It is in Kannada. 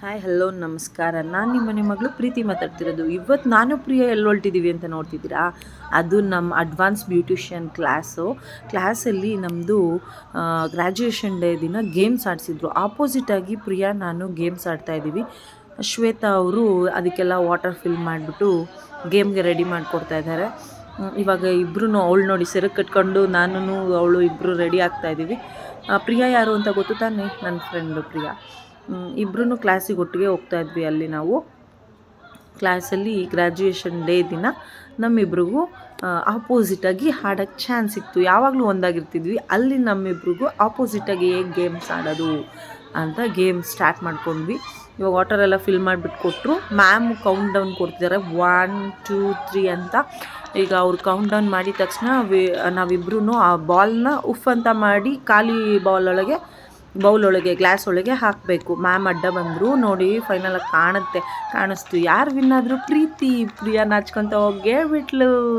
ಹಾಯ್ ಹಲೋ ನಮಸ್ಕಾರ. ನಾನು ನಿಮ್ಮ ಮನೆ ಮಗಳು ಪ್ರೀತಿ ಮಾತಾಡ್ತಿರೋದು. ಇವತ್ತು ನಾನು ಪ್ರಿಯ ಎಲ್ಲಿ ಹೊಲ್ಟಿದ್ದೀವಿ ಅಂತ ನೋಡ್ತಿದ್ದೀರಾ? ಅದು ನಮ್ಮ ಅಡ್ವಾನ್ಸ್ ಬ್ಯೂಟಿಷಿಯನ್ ಕ್ಲಾಸು ಕ್ಲಾಸಲ್ಲಿ ನಮ್ಮದು ಗ್ರ್ಯಾಜುಯೇಷನ್ ಡೇ ದಿನ ಗೇಮ್ಸ್ ಆಡಿಸಿದ್ರು. ಆಪೋಸಿಟಾಗಿ ಪ್ರಿಯಾ, ನಾನು ಗೇಮ್ಸ್ ಆಡ್ತಾ ಇದ್ದೀವಿ. ಶ್ವೇತಾ ಅವರು ಅದಕ್ಕೆಲ್ಲ ವಾಟರ್ ಫಿಲ್ ಮಾಡಿಬಿಟ್ಟು ಗೇಮ್ಗೆ ರೆಡಿ ಮಾಡಿಕೊಡ್ತಾ ಇದ್ದಾರೆ. ಇವಾಗ ಇಬ್ಬರು ಅವಳು ನೋಡಿ ಸೆರಗು ಕಟ್ಕೊಂಡು ನಾನು ಅವಳು ಇಬ್ಬರು ರೆಡಿ ಆಗ್ತಾ ಇದ್ದೀವಿ. ಪ್ರಿಯಾ ಯಾರು ಅಂತ ಗೊತ್ತು ತಾನೆ ನನ್ನ ಫ್ರೆಂಡು ಪ್ರಿಯಾ. ಇಬ್ಬರೂ ಕ್ಲಾಸಿಗೆ ಒಟ್ಟಿಗೆ ಹೋಗ್ತಾ ಇದ್ವಿ ಅಲ್ಲಿ ನಾವು. ಕ್ಲಾಸಲ್ಲಿ ಗ್ರ್ಯಾಜುಯೇಷನ್ ಡೇ ದಿನ ನಮ್ಮಿಬ್ರಿಗೂ ಆಪೋಸಿಟಾಗಿ ಹಾಡೋಕ್ಕೆ ಚಾನ್ಸ್ ಸಿಕ್ತು ಯಾವಾಗಲೂ ಒಂದಾಗಿರ್ತಿದ್ವಿ. ಅಲ್ಲಿ ನಮ್ಮಿಬ್ರಿಗೂ ಆಪೋಸಿಟಾಗಿ ಹೇಗೆ ಗೇಮ್ಸ್ ಆಡೋದು ಅಂತ ಗೇಮ್ ಸ್ಟಾರ್ಟ್ ಮಾಡ್ಕೊಂಡ್ವಿ. ಇವಾಗ ವಾಟರ್ ಎಲ್ಲ ಫಿಲ್ ಮಾಡಿಬಿಟ್ಟು ಕೊಟ್ಟರು ಮ್ಯಾಮ್ ಕೌಂಟ್ ಡೌನ್ ಕೊಡ್ತಿದ್ದಾರೆ ಒನ್ ಟೂ ತ್ರೀ ಅಂತ. ಈಗ ಅವ್ರು ಕೌಂಟ್ ಡೌನ್ ಮಾಡಿದ ತಕ್ಷಣ, ವಿ ನಾವಿಬ್ರು ಆ ಬಾಲ್ನ ಉಫ್ ಅಂತ ಮಾಡಿ ಖಾಲಿ ಬಾಲ್ ಒಳಗೆ ಬೌಲ್ ಒಳಗೆ ಗ್ಲಾಸ್ ಒಳಗೆ ಹಾಕಬೇಕು. ಮ್ಯಾಮ್ ಅಡ್ಡ ಬಂದರು, ನೋಡಿ ಫೈನಲಾಗಿ ಕಾಣುತ್ತೆ. ಕಾಣಿಸ್ತು. ಯಾರು ವಿನ್ ಆದರೂ, ಪ್ರೀತಿ, ಪ್ರಿಯಾ ನಾಚ್ಕೊತ ಹೋಗೇ ಹೇಳ್ಬಿಟ್ಲು.